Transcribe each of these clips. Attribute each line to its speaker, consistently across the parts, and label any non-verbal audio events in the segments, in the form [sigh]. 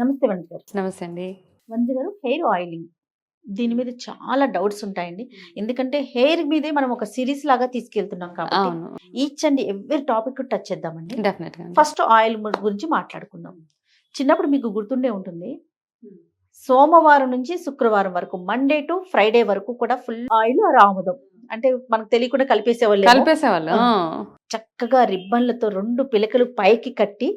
Speaker 1: నమస్తే వంజ గారు.
Speaker 2: నమస్తే అండి.
Speaker 1: వంజ గారు హెయిర్ ఆయిలింగ్. దీని మీద చాలా డౌట్స్ ఉంటాయండి. ఎందుకంటే హెయిర్ మీదే మనం ఒక సిరీస్ లాగా తీసుకెళ్తున్నాం కాబట్టి
Speaker 2: అవును.
Speaker 1: Each and every topic touch చేద్దామండి. ఫస్ట్ ఆయిల్ గురించి మాట్లాడుకుందాం. చిన్నప్పుడు మీకు గుర్తుండే ఉంటుంది. సోమవారం నుంచి శుక్రవారం వరకు మండే టు ఫ్రైడే వరకు కూడా ఫుల్ ఆయిల్ ఆముదం. అంటే మనకు తెలియకుండా కలిపేసేవాళ్ళు
Speaker 2: కలిపేసేవాళ్ళు
Speaker 1: ఆ. చక్కగా రిబ్బన్లతో రెండు పిలకలు పైకి కట్టి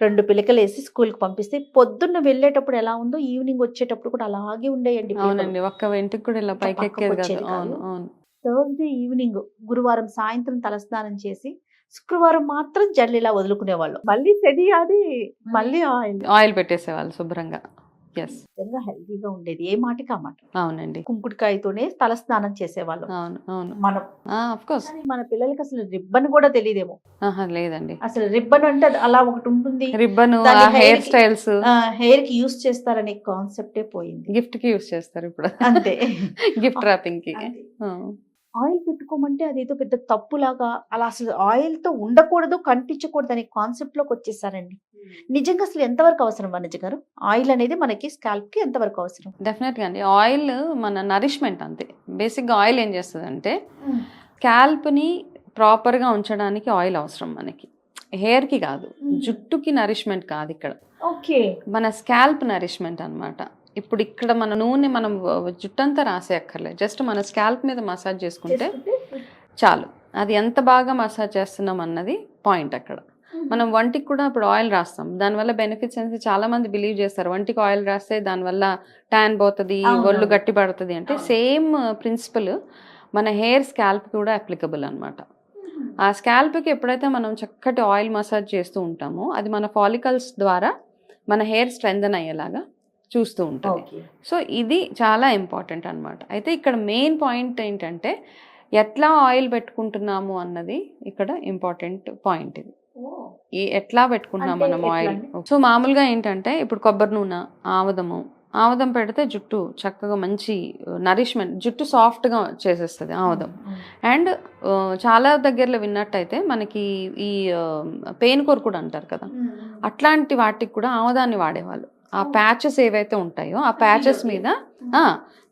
Speaker 1: రెండు పిలకలు వేసి స్కూల్కి పంపిస్తే పొద్దున్న వెళ్ళేటప్పుడు ఎలా ఉందో ఈవినింగ్ వచ్చేటప్పుడు కూడా అలాగే ఉండేయండి
Speaker 2: అవునండి ఒక్క వెంటికి కూడా ఇలా పైకి
Speaker 1: థర్స్డే ఈవినింగ్ గురువారం సాయంత్రం తలస్నానం చేసి శుక్రవారం మాత్రం జల్లు ఇలా వదులుకునేవాళ్ళు. మళ్ళీ సెడి అది మళ్ళీ ఆయిల్.
Speaker 2: ఆయిల్ పెట్టేసేవాళ్ళు శుభ్రంగా.
Speaker 1: నిజంగా హెల్తీగా ఉండేది. ఏ మాటకి ఆ మాట?
Speaker 2: అవునండి.
Speaker 1: కుంకుడుకాయతోనే తలస్నానం చేసేవాళ్ళు.
Speaker 2: అవును అవును.
Speaker 1: మనం
Speaker 2: కోర్స్
Speaker 1: మన పిల్లలకి అసలు రిబ్బన్ కూడా తెలియదేమో
Speaker 2: లేదండి.
Speaker 1: అసలు రిబ్బన్ అంటే అలా ఒకటి ఉంటుంది.
Speaker 2: Ribbon hair styles.
Speaker 1: హెయిర్కి యూస్ చేస్తారనే కాన్సెప్టే పోయింది.
Speaker 2: గిఫ్ట్కి యూస్ చేస్తారు ఇప్పుడు.
Speaker 1: అంతే. [laughs]
Speaker 2: గిఫ్ట్ ర్యాపింగ్కి.
Speaker 1: ఆయిల్ పెట్టుకోమంటే అదేదో పెద్ద తప్పులాగా అలా అసలు ఆయిల్తో ఉండకూడదు కనిపించకూడదు అనే కాన్సెప్ట్లోకి వచ్చేసారండి. నిజంగా అసలు ఎంతవరకు అవసరం వనజ గారు? ఆయిల్ అనేది మనకి స్కాల్ప్కి ఎంతవరకు అవసరం?
Speaker 2: డెఫినెట్గా అండి. ఆయిల్ మన నరిష్మెంట్ అంతే. బేసిక్గా ఆయిల్ ఏం చేస్తుంది అంటే స్కాల్ప్ని ప్రాపర్గా ఉంచడానికి ఆయిల్ అవసరం మనకి. హెయిర్కి కాదు. జుట్టుకి నరిష్మెంట్ కాదు ఇక్కడ.
Speaker 1: ఓకే.
Speaker 2: మన స్కాల్ప్ నరిష్మెంట్ అన్నమాట. ఇప్పుడు ఇక్కడ మన నూనె మనం జుట్టంతా రాసే అక్కర్లేదు జస్ట్ మన స్కాల్ప్ మీద మసాజ్ చేసుకుంటే చాలు. అది ఎంత బాగా మసాజ్ చేస్తున్నాం అన్నది పాయింట్ అక్కడ. మనం వంటికి కూడా ఇప్పుడు ఆయిల్ రాస్తాం. దానివల్ల బెనిఫిట్స్ అనేది చాలా మంది బిలీవ్ చేస్తారు. వంటికి ఆయిల్ రాస్తే దానివల్ల ట్యాన్ పోతుంది. ఒళ్ళు గట్టి పడుతుంది అంటే. సేమ్ ప్రిన్సిపల్ మన హెయిర్ స్కాల్ప్ కూడా అప్లికబుల్ అనమాట ఆ స్కాల్ప్కి ఎప్పుడైతే మనం చక్కటి ఆయిల్ మసాజ్ చేస్తూ ఉంటామో అది మన ఫాలికల్స్ ద్వారా మన హెయిర్ స్ట్రెంథన్ అయ్యేలాగా చూస్తూ ఉంటుంది. సో ఇది చాలా ఇంపార్టెంట్ అన్నమాట. అయితే ఇక్కడ మెయిన్ పాయింట్ ఏంటంటే ఎట్లా ఆయిల్ పెట్టుకుంటున్నాము అన్నది ఇక్కడ ఇంపార్టెంట్ పాయింట్ ఇది. ఎట్లా పెట్టుకుంటున్నాం
Speaker 1: అంటే
Speaker 2: మనం ఆయిల్
Speaker 1: అండి?
Speaker 2: సో మామూలుగా ఏంటంటే ఇప్పుడు కొబ్బరి నూనె ఆముదము ఆముదం పెడితే జుట్టు చక్కగా మంచి నరిష్మెంట్ జుట్టు సాఫ్ట్గా చేసేస్తుంది ఆముదం. అండ్ చాలా దగ్గరలో విన్నట్టయితే మనకి ఈ పెయిన్ కొరుకుడు అంటారు కదా. అట్లాంటి వాటికి కూడా ఆముదాన్ని వాడేవాళ్ళు. ఆ. ప్యాచెస్ ఏవైతే ఉంటాయో ఆ ప్యాచెస్ మీద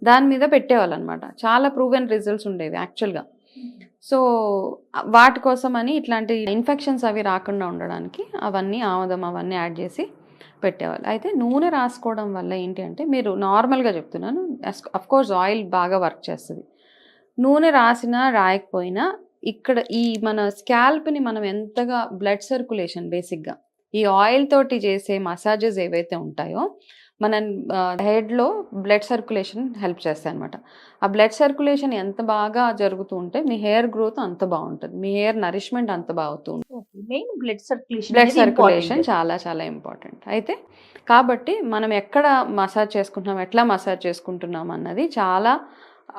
Speaker 2: దాని మీద పెట్టేవాళ్ళు అనమాట చాలా ప్రూవెన్ రిజల్ట్స్ ఉండేవి యాక్చువల్గా సో వాటి కోసం అని ఇట్లాంటి ఇన్ఫెక్షన్స్ అవి రాకుండా ఉండడానికి అవన్నీ ఆముదం అవన్నీ యాడ్ చేసి పెట్టేవాళ్ళు. అయితే నూనె రాసుకోవడం వల్ల ఏంటి అంటే మీరు నార్మల్గా చెప్తున్నాను కోర్స్ ఆయిల్ బాగా వర్క్ చేస్తుంది. నూనె రాసినా రాయకపోయినా ఇక్కడ ఈ మన స్కాల్ప్ని మనం ఎంతగా బ్లడ్ సర్క్యులేషన్ బేసిక్గా ఈ ఆయిల్ తోటి చేసే మసాజెస్ ఏవైతే ఉంటాయో మన హెడ్లో బ్లడ్ సర్క్యులేషన్ హెల్ప్ చేస్తాయి అనమాట ఆ బ్లడ్ సర్క్యులేషన్ ఎంత బాగా జరుగుతూ ఉంటే మీ హెయిర్ గ్రోత్ అంత బాగుంటుంది. మీ హెయిర్ నరిష్మెంట్ అంత బాగుతుంది
Speaker 1: main blood circulation
Speaker 2: blood circulation చాలా చాలా ఇంపార్టెంట్. అయితే కాబట్టి మనం ఎక్కడ మసాజ్ చేసుకుంటున్నాం ఎట్లా మసాజ్ చేసుకుంటున్నాం అన్నది చాలా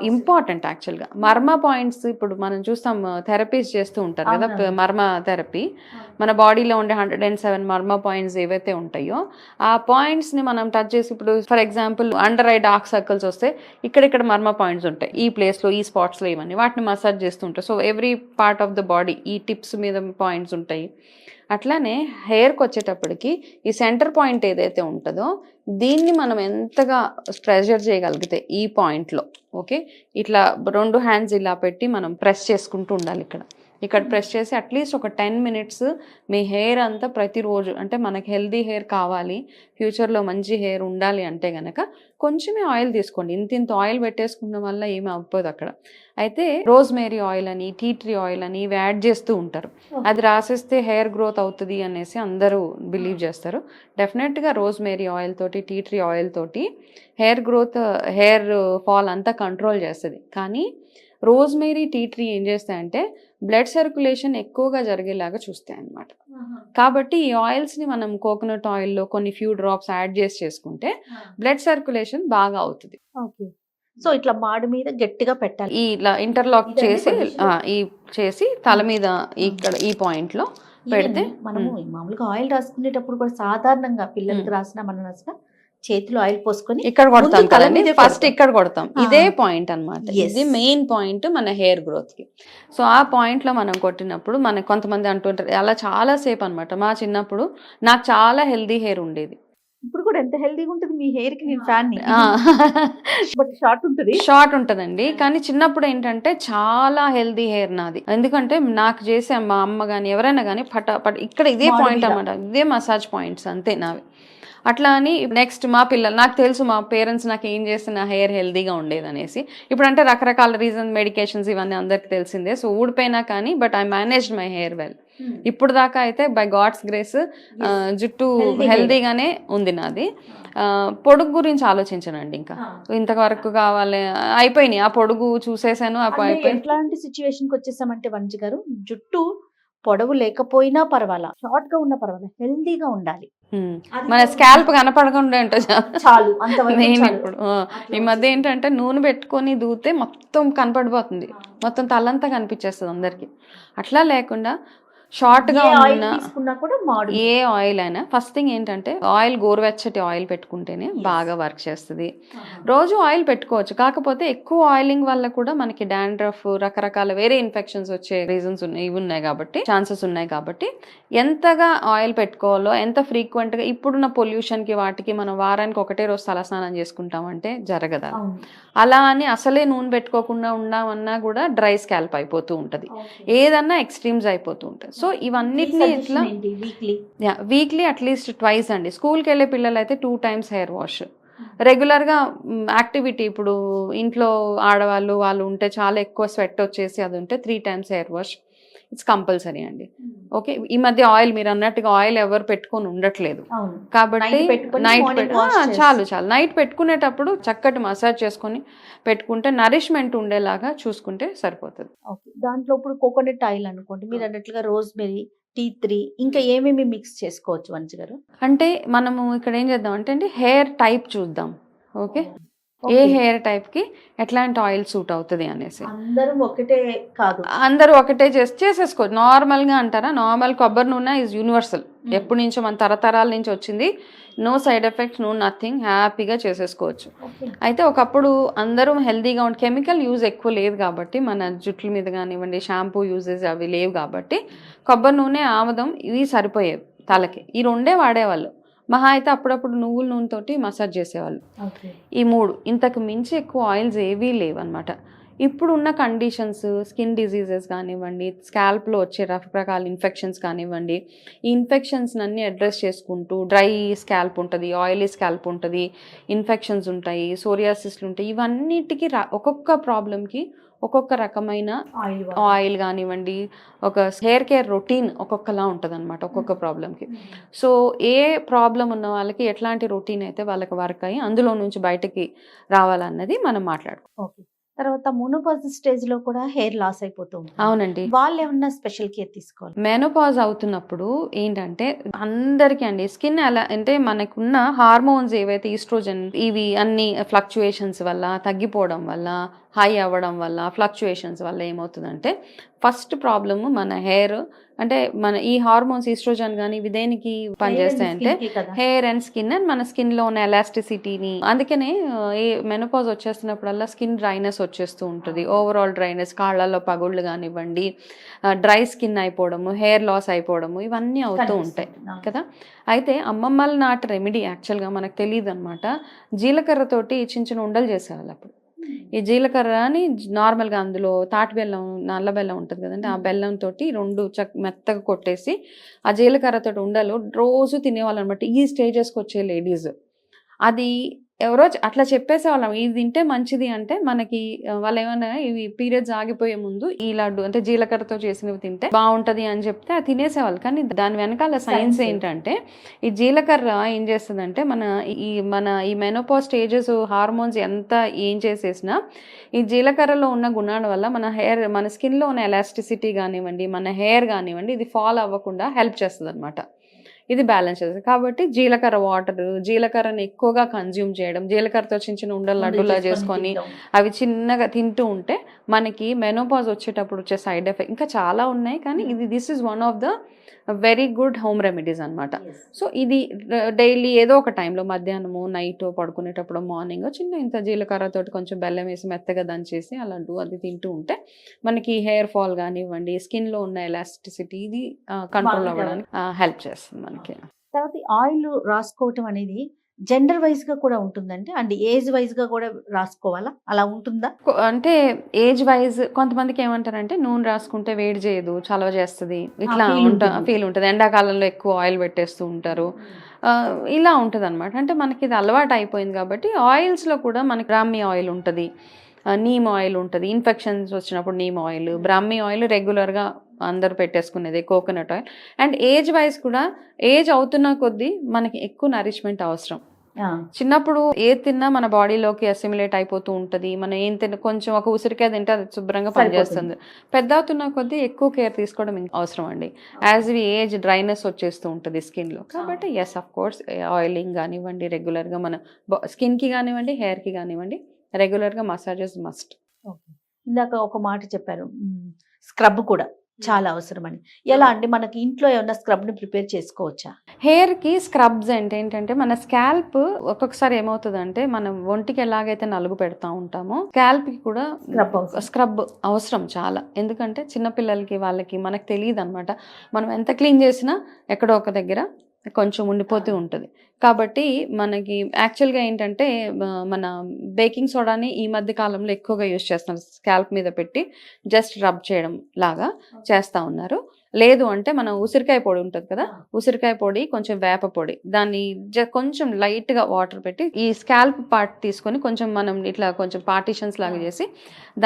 Speaker 2: ఇంపార్టెంట్ యాక్చువల్గా. మర్మ పాయింట్స్ ఇప్పుడు మనం చూస్తాం థెరపీస్ చేస్తూ ఉంటారు కదా. మర్మ థెరపీ. మన బాడీలో ఉండే hundred and seven marma points ఏవైతే ఉంటాయో ఆ పాయింట్స్ని మనం టచ్ చేసి ఇప్పుడు for example under eye dark circles వస్తే ఇక్కడ ఇక్కడ మర్మ పాయింట్స్ ఉంటాయి. ఈ ప్లేస్లో ఈ స్పాట్స్లో ఇవన్నీ వాటిని మసాజ్ చేస్తూ ఉంటాయి. So every part of the body ఈ టిప్స్ మీద పాయింట్స్ ఉంటాయి. అట్లానే హెయిర్కి వచ్చేటప్పటికి ఈ సెంటర్ పాయింట్ ఏదైతే ఉంటుందో దీన్ని మనం ఎంతగా ప్రెషర్ చేయగలిగితే ఈ పాయింట్లో ఓకే ఇట్లా రెండు హ్యాండ్స్ ఇలా పెట్టి మనం ప్రెస్ చేసుకుంటూ ఉండాలి ఇక్కడ. ఇక్కడ ప్రెస్ చేసి అట్లీస్ట్ ఒక టెన్ మినిట్స్ మీ హెయిర్ అంతా ప్రతిరోజు అంటే మనకి హెల్దీ హెయిర్ కావాలి ఫ్యూచర్లో మంచి హెయిర్ ఉండాలి అంటే గనక కొంచెమే ఆయిల్ తీసుకోండి. ఇంత ఇంత ఆయిల్ పెట్టేసుకున్న వల్ల ఏమి అవ్వదు అక్కడ. అయితే రోజ్ మేరీ ఆయిల్ అని టీ ట్రీ ఆయిల్ అని ఇవి యాడ్ చేస్తూ ఉంటారు. అది రాసేస్తే హెయిర్ గ్రోత్ అవుతుంది అనేసి అందరూ బిలీవ్ చేస్తారు. డెఫినెట్గా రోజ్ మేరీ ఆయిల్ తోటి టీ ట్రీ ఆయిల్ తోటి హెయిర్ గ్రోత్ హెయిర్ ఫాల్ అంతా కంట్రోల్ చేస్తుంది. కానీ రోజ్ మేరీ టీ ట్రీ ఏం చేస్తాయంటే బ్లడ్ సర్క్యులేషన్ ఎక్కువగా జరిగేలాగా చూస్తాయి అన్నమాట. కాబట్టి ఈ ఆయిల్స్ని మనం కోకోనట్ ఆయిల్లో కొన్ని ఫ్యూ డ్రాప్స్ యాడ్ చేసి చేసుకుంటే బ్లడ్ సర్క్యులేషన్ బాగా అవుతుంది.
Speaker 1: ఓకే. సో ఇట్లా మాడు మీద గట్టిగా పెట్టాలి.
Speaker 2: ఈ ఇలా ఇంటర్లాక్ చేసి ఈ చేసి తల మీద ఇక్కడ ఈ పాయింట్లో పెడితే
Speaker 1: మనము మామూలుగా ఆయిల్ రాసుకునేటప్పుడు కూడా సాధారణంగా పిల్లలకి రాసిన మనం రాసిన చేతిలో ఆయిల్ పోసుకొని
Speaker 2: ఇక్కడ కొడతాం కదండి ఫస్ట్. ఇక్కడ కొడతాం. ఇదే పాయింట్ అన్నమాట.
Speaker 1: Yes.
Speaker 2: ఇది మెయిన్ పాయింట్ మన హెయిర్ గ్రోత్కి. సో ఆ పాయింట్లో మనం కొట్టినప్పుడు మనకు కొంతమంది అంటుంటారు అలా చాలా సేపు అన్నమాట. మా చిన్నప్పుడు నాకు చాలా హెల్దీ హెయిర్ ఉండేది.
Speaker 1: ఇప్పుడు కూడా ఎంత హెల్దీగా ఉంటుంది మీ హెయిర్కి నేను ఫ్యాన్ బట్ షార్ట్ ఉంటుంది.
Speaker 2: షార్ట్ ఉంటదండి. కానీ చిన్నప్పుడు ఏంటంటే చాలా హెల్దీ హెయిర్ నాది. ఎందుకంటే నాకు చేసే మా అమ్మ కానీ ఎవరైనా కానీ పట పట ఇక్కడ ఇదే పాయింట్
Speaker 1: మీద.
Speaker 2: అన్నమాట. ఇదే మసాజ్ పాయింట్స్ అంతే నావి. అట్లా అని నెక్స్ట్ మా పిల్లలు నాకు తెలుసు మా పేరెంట్స్ నాకు ఏం చేస్తే నా హెయిర్ హెల్దీగా ఉండేది అనేసి ఇప్పుడు అంటే రకరకాల రీజన్ మెడికేషన్స్ ఇవన్నీ అందరికి తెలిసిందే. సో ఊడిపోయినా కానీ but I managed my hair well ఇప్పుడు దాకా అయితే బై గాడ్స్ గ్రేస్ జుట్టు. హెల్దీగానే ఉంది నాది. పొడుగు గురించి ఆలోచించనండి ఇంకా. ఇంతవరకు కావాలి అయిపోయినాయి. ఆ పొడుగు చూసేసాను
Speaker 1: ఎట్లాంటి సిచ్యువేషన్కి వచ్చేసామంటే వంజి గారు జుట్టు పొడవు లేకపోయినా పర్వాలా షార్ట్గా ఉన్న పర్వాలా హెల్దీగా ఉండాలి.
Speaker 2: మన స్కాల్ప్ కనపడకుండా ఏంటో చాలు. నేను. ఇప్పుడు ఈ మధ్య ఏంటంటే నూనె పెట్టుకొని దూతే మొత్తం కనపడిపోతుంది మొత్తం తలంతా కనిపించేస్తుంది అందరికి అట్లా లేకుండా షార్ట్గా
Speaker 1: ఏ ఆయిల్
Speaker 2: ఉన్న
Speaker 1: తీసుకున్నా కూడా మాడు.
Speaker 2: ఏ ఆయిల్ అయినా ఫస్ట్ థింగ్ ఏంటంటే ఆయిల్ గోరువెచ్చటి ఆయిల్ పెట్టుకుంటేనే బాగా వర్క్ చేస్తుంది. రోజు ఆయిల్ పెట్టుకోవచ్చు. కాకపోతే ఎక్కువ ఆయిలింగ్ వల్ల కూడా మనకి డాండ్రఫ్ రకరకాల వేరే ఇన్ఫెక్షన్స్ వచ్చే రీజన్స్ ఉన్నాయి ఇవి ఉన్నాయి కాబట్టి ఛాన్సెస్ ఉన్నాయి కాబట్టి ఎంతగా ఆయిల్ పెట్టుకోవాలో ఎంత ఫ్రీక్వెంట్గా ఇప్పుడున్న పొల్యూషన్కి వాటికి మనం వారానికి ఒకటే రోజు తలస్నానం చేసుకుంటామంటే జరగదు. అలా. అని అసలే నూనె పెట్టుకోకుండా ఉండామన్నా కూడా డ్రై స్కాల్ప్ అయిపోతూ ఉంటది. ఏదన్నా ఎక్స్ట్రీమ్స్ అయిపోతూ ఉంటుంది సో ఇవన్నిటిని ఇట్లా
Speaker 1: వీక్లీ
Speaker 2: అట్లీస్ట్ ట్వైస్ అండి. స్కూల్కి వెళ్ళే పిల్లలు అయితే టూ టైమ్స్ హెయిర్ వాష్ రెగ్యులర్గా యాక్టివిటీ ఇప్పుడు ఇంట్లో ఆడవాళ్ళు వాళ్ళు ఉంటే చాలా ఎక్కువ స్వెట్ వచ్చేసి అది ఉంటే three times hair wash it's compulsory అండి. ఓకే ఈ మధ్య ఆయిల్ మీరు అన్నట్టుగా ఆయిల్ ఎవరు పెట్టుకొని ఉండట్లేదు. కాబట్టి నైట్. చాలు చాలు. నైట్ పెట్టుకునేటప్పుడు చక్కటి మసాజ్ చేసుకొని పెట్టుకుంటే నరిష్మెంట్ ఉండేలాగా చూసుకుంటే సరిపోతుంది.
Speaker 1: దాంట్లో ఇప్పుడు కోకోనట్ ఆయిల్ అనుకోండి. మీరు అన్నట్లుగా రోజ్ మెరీ టీ త్రీ ఇంకా ఏమేమి మిక్స్ చేసుకోవచ్చు వంచి గారు?
Speaker 2: అంటే మనము ఇక్కడ ఏం చేద్దాం అంటే అండి హెయిర్ టైప్ చూద్దాం. ఓకే ఏ. హెయిర్ టైప్కి ఎట్లాంటి ఆయిల్ సూట్ అవుతుంది అనేసి.
Speaker 1: అందరూ ఒకటే కాదు.
Speaker 2: అందరూ ఒకటే చేసి చేసేసుకోవచ్చు నార్మల్గా అంటారా? నార్మల్ కొబ్బరి నూనె ఇస్ యూనివర్సల్ ఎప్పటి నుంచో మన తరతరాల నుంచి వచ్చింది. No side effects no nothing హ్యాపీగా చేసేసుకోవచ్చు. అయితే ఒకప్పుడు అందరూ హెల్తీగా ఉండి కెమికల్ యూజ్ ఎక్కువ లేదు కాబట్టి మన జుట్ల మీద కానివ్వండి షాంపూ యూజెస్ అవి లేవు కాబట్టి కొబ్బరి నూనె ఆముదం ఇవి సరిపోయేవి తలకి. ఈ రెండే వాడేవాళ్ళు. మహా అయితే అప్పుడప్పుడు నువ్వుల నూనెతోటి మసాజ్ చేసేవాళ్ళు. ఈ మూడు ఇంతకు మించి ఎక్కువ ఆయిల్స్ ఏవీ లేవన్నమాట. ఇప్పుడు ఉన్న కండిషన్స్ స్కిన్ డిసీజెస్ కానివ్వండి స్కాల్ప్లో వచ్చే రకరకాల ఇన్ఫెక్షన్స్ కానివ్వండి ఈ ఇన్ఫెక్షన్స్ అన్ని అడ్రస్ చేసుకుంటూ డ్రై స్కాల్ప్ ఉంటుంది ఆయిలీ స్కాల్ప్ ఉంటుంది ఇన్ఫెక్షన్స్ ఉంటాయి సోరియాసిస్లు ఉంటాయి ఇవన్నిటికీ ఒక్కొక్క ప్రాబ్లంకి ఒక్కొక్క రకమైన
Speaker 1: ఆయిల్
Speaker 2: కానివ్వండి ఒక హెయిర్ కేర్ రొటీన్ ఒక్కొక్కలా ఉంటుంది అనమాట ఒక్కొక్క ప్రాబ్లంకి సో ఏ ప్రాబ్లం ఉన్న వాళ్ళకి ఎట్లాంటి రొటీన్ అయితే వాళ్ళకి వర్క్ అయ్యి అందులో నుంచి బయటకి రావాలన్నది మనం మాట్లాడుకో.
Speaker 1: ఓకే తర్వాత మోనోపాజ్ స్టేజ్లో కూడా హెయిర్ లాస్ అయిపోతూ
Speaker 2: అవునండి.
Speaker 1: వాళ్ళు ఏమన్నా స్పెషల్ కేర్ తీసుకోవాలి?
Speaker 2: మెనోపాజ్ అవుతున్నప్పుడు ఏంటంటే అందరికీ అండి స్కిన్ ఎలా అంటే మనకున్న హార్మోన్స్ ఏవైతే ఈస్ట్రోజన్ ఇవి అన్ని ఫ్లక్చుయేషన్స్ వల్ల తగ్గిపోవడం వల్ల హై అవ్వడం వల్ల ఫ్లక్చుయేషన్స్ వల్ల ఏమవుతుందంటే ఫస్ట్ ప్రాబ్లమ్ మన హెయిర్ అంటే మన ఈ హార్మోన్స్ ఈస్ట్రోజన్ కానీ ఇవి దేనికి పనిచేస్తాయంటే హెయిర్ అండ్ స్కిన్ అండ్ మన స్కిన్లో ఉన్న ఎలాస్టిసిటీని అందుకనే ఏ మెనోపాజ్ వచ్చేస్తున్నప్పుడల్లా స్కిన్ డ్రైనెస్ వచ్చేస్తూ ఉంటుంది. ఓవరాల్ డ్రైనెస్ కాళ్ళల్లో పగుళ్ళు కానివ్వండి డ్రై స్కిన్ అయిపోవడము హెయిర్ లాస్ అయిపోవడము ఇవన్నీ అవుతూ ఉంటాయి. కదా? అయితే అమ్మమ్మల నాటి రెమెడీ యాక్చువల్గా మనకు తెలియదు అనమాట జీలకర్రతోటి చిన్న చిన్న ఉండలు చేసేవాళ్ళు అప్పుడు. ఈ జీలకర్రని నార్మల్గా అందులో తాటి బెల్లం నల్ల బెల్లం ఉంటుంది కదండి ఆ. బెల్లం తోటి రెండు చక్ మెత్తగా కొట్టేసి ఆ జీలకర్రతో ఉండలు రోజు తినేవాళ్ళు అనమాట ఈ స్టేజెస్కి వచ్చే లేడీస్. అది ఎవరో అట్లా చెప్పేసేవాళ్ళం. ఇది తింటే మంచిది అంటే మనకి వాళ్ళు ఏమన్నా ఇవి పీరియడ్స్ ఆగిపోయే ముందు ఈ లడ్డు అంటే జీలకర్రతో చేసినవి తింటే బాగుంటది అని చెప్తే అది తినేసేవాళ్ళు. కానీ దాని వెనకాల సైన్స్. ఏంటంటే ఈ జీలకర్ర ఏం చేస్తుందంటే మన ఈ మన ఈ మెనోపా స్టేజెస్ హార్మోన్స్ ఎంత ఏం చేసేసినా ఈ జీలకర్రలో ఉన్న గుణాల వల్ల మన హెయిర్ మన స్కిన్లో ఉన్న ఎలాస్టిసిటీ కానివ్వండి మన హెయిర్ కానివ్వండి ఇది ఫాల్ అవ్వకుండా హెల్ప్ చేస్తుంది అనమాట ఇది బ్యాలెన్స్ చేస్తుంది కాబట్టి జీలకర్ర వాటర్ జీలకర్రని ఎక్కువగా కన్జ్యూమ్ చేయడం జీలకర్రతో చిన్న చిన్న ఉండలు లడ్డులా చేసుకొని. అవి చిన్నగా తింటూ ఉంటే మనకి మెనోపాజ్ వచ్చేటప్పుడు వచ్చే సైడ్ ఎఫెక్ట్ ఇంకా చాలా ఉన్నాయి కానీ ఇది this is one of the very good home remedies అన్నమాట.
Speaker 1: Yes.
Speaker 2: సో ఇది డైలీ ఏదో ఒక టైంలో మధ్యాహ్నము నైట్ పడుకునేటప్పుడు మార్నింగ్ చిన్న ఇంత జీలకర్రతోటి కొంచెం బెల్లం వేసి మెత్తగా దంచేసి అలా డు- అది తింటూ ఉంటే మనకి హెయిర్ ఫాల్ కానివ్వండి స్కిన్లో ఉన్న ఎలాస్టిసిటీ ఇది కంట్రోల్ అవ్వడానికి హెల్ప్ చేస్తుంది మనకి.
Speaker 1: తర్వాత ఆయిల్ రాసుకోవటం అనేది జెండర్ వైజ్గా కూడా ఉంటుందండి? అండ్ ఏజ్ వైజ్గా కూడా రాసుకోవాలా? అలా ఉంటుందా?
Speaker 2: అంటే ఏజ్ వైజ్ కొంతమందికి ఏమంటారంటే నూనె రాసుకుంటే వేడి చేయదు చలవ చేస్తుంది. ఇట్లా ఉంటా. ఫీల్ ఉంటుంది. ఎండాకాలంలో ఎక్కువ ఆయిల్ పెట్టేస్తూ ఉంటారు. ఆ, ఇలా ఉంటుంది అనమాట అంటే మనకి ఇది అలవాటు అయిపోయింది కాబట్టి ఆయిల్స్లో కూడా మనకి బ్రాహ్మీ ఆయిల్ ఉంటుంది. నీమ్ ఆయిల్ ఉంటుంది. ఇన్ఫెక్షన్స్ వచ్చినప్పుడు నీమ్ ఆయిల్ బ్రాహ్మీ ఆయిల్ రెగ్యులర్గా అందరూ పెట్టేసుకునేది coconut oil. And age wise కూడా ఏజ్ అవుతున్న కొద్దీ మనకి ఎక్కువ నరిష్మెంట్ అవసరం. చిన్నప్పుడు ఏది తిన్నా మన బాడీలోకి అసిమిలేట్ అయిపోతూ ఉంటుంది. మనం ఏం తిన్న కొంచెం ఒక ఉసిరికాయ తింటే అది శుభ్రంగా పనిచేస్తుంది. పెద్ద అవుతున్న కొద్దీ ఎక్కువ కేర్ తీసుకోవడం అవసరం అండి. యాజ్ వి ఏజ్ డ్రైనెస్ వచ్చేస్తూ ఉంటుంది స్కిన్లో. కాబట్టి ఎస్ అఫ్ కోర్స్ ఆయిలింగ్ కానివ్వండి రెగ్యులర్గా మన స్కిన్కి కానివ్వండి హెయిర్కి కానివ్వండి రెగ్యులర్గా మసాజెస్ మస్ట్
Speaker 1: ఇందాక ఒక మాట చెప్పారు. స్క్రబ్ కూడా. చాలా అవసరం అని ఎలా అండి? మనకి ఇంట్లో ఏమన్నా స్క్రబ్ని ప్రిపేర్ చేసుకోవచ్చా?
Speaker 2: హెయిర్కి స్క్రబ్స్ అంటే ఏంటంటే మన స్కాల్ప్ ఒక్కొక్కసారి ఏమవుతుందంటే మనం ఒంటికి ఎలాగైతే నలుగు పెడతా ఉంటామో స్కాల్ప్కి కూడా
Speaker 1: స్క్రబ్ అవసరం.
Speaker 2: స్క్రబ్ అవసరం చాలా. ఎందుకంటే చిన్నపిల్లలకి వాళ్ళకి మనకు తెలియదు అనమాట మనం ఎంత క్లీన్ చేసినా ఎక్కడో ఒక దగ్గర కొంచెం ఉండిపోతూ ఉంటుంది. కాబట్టి మనకి యాక్చువల్గా ఏంటంటే మన బేకింగ్ సోడాని ఈ మధ్య కాలంలో ఎక్కువగా యూస్ చేస్తున్నారు స్కాల్ప్ మీద పెట్టి జస్ట్ రబ్ చేయడం లాగా చేస్తూ ఉన్నారు. లేదు అంటే మనం ఉసిరికాయ పొడి ఉంటుంది కదా ఉసిరికాయ పొడి కొంచెం వేప పొడి. దాన్ని కొంచెం లైట్గా వాటర్ పెట్టి ఈ స్కాల్ప్ పార్ట్ తీసుకొని కొంచెం మనం ఇట్లా కొంచెం పార్టీషన్స్ లాగా చేసి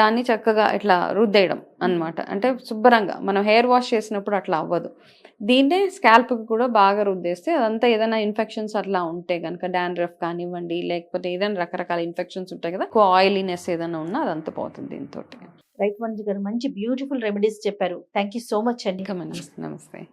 Speaker 2: దాన్ని చక్కగా ఇట్లా రుద్దేయడం అన్నమాట. అంటే శుభ్రంగా మనం హెయిర్ వాష్ చేసినప్పుడు అట్లా అవ్వదు. దీన్నే స్కాల్ప్ కూడా బాగా రుద్దేస్తే అదంతా ఏదైనా ఇన్ఫెక్షన్స్ అట్లా ఉంటే కనుక డాండ్రఫ్ కానివ్వండి లేకపోతే ఏదైనా రకరకాల ఇన్ఫెక్షన్స్ ఉంటాయి కదా ఆయిలీనెస్ ఏదైనా ఉన్నా అదంతా పోతుంది దీంతో
Speaker 1: రైట్ మంజు గారు మంచి బ్యూటిఫుల్ రెమెడీస్ చెప్పారు. థ్యాంక్ యూ సో మచ్ అండి
Speaker 2: నమస్తే.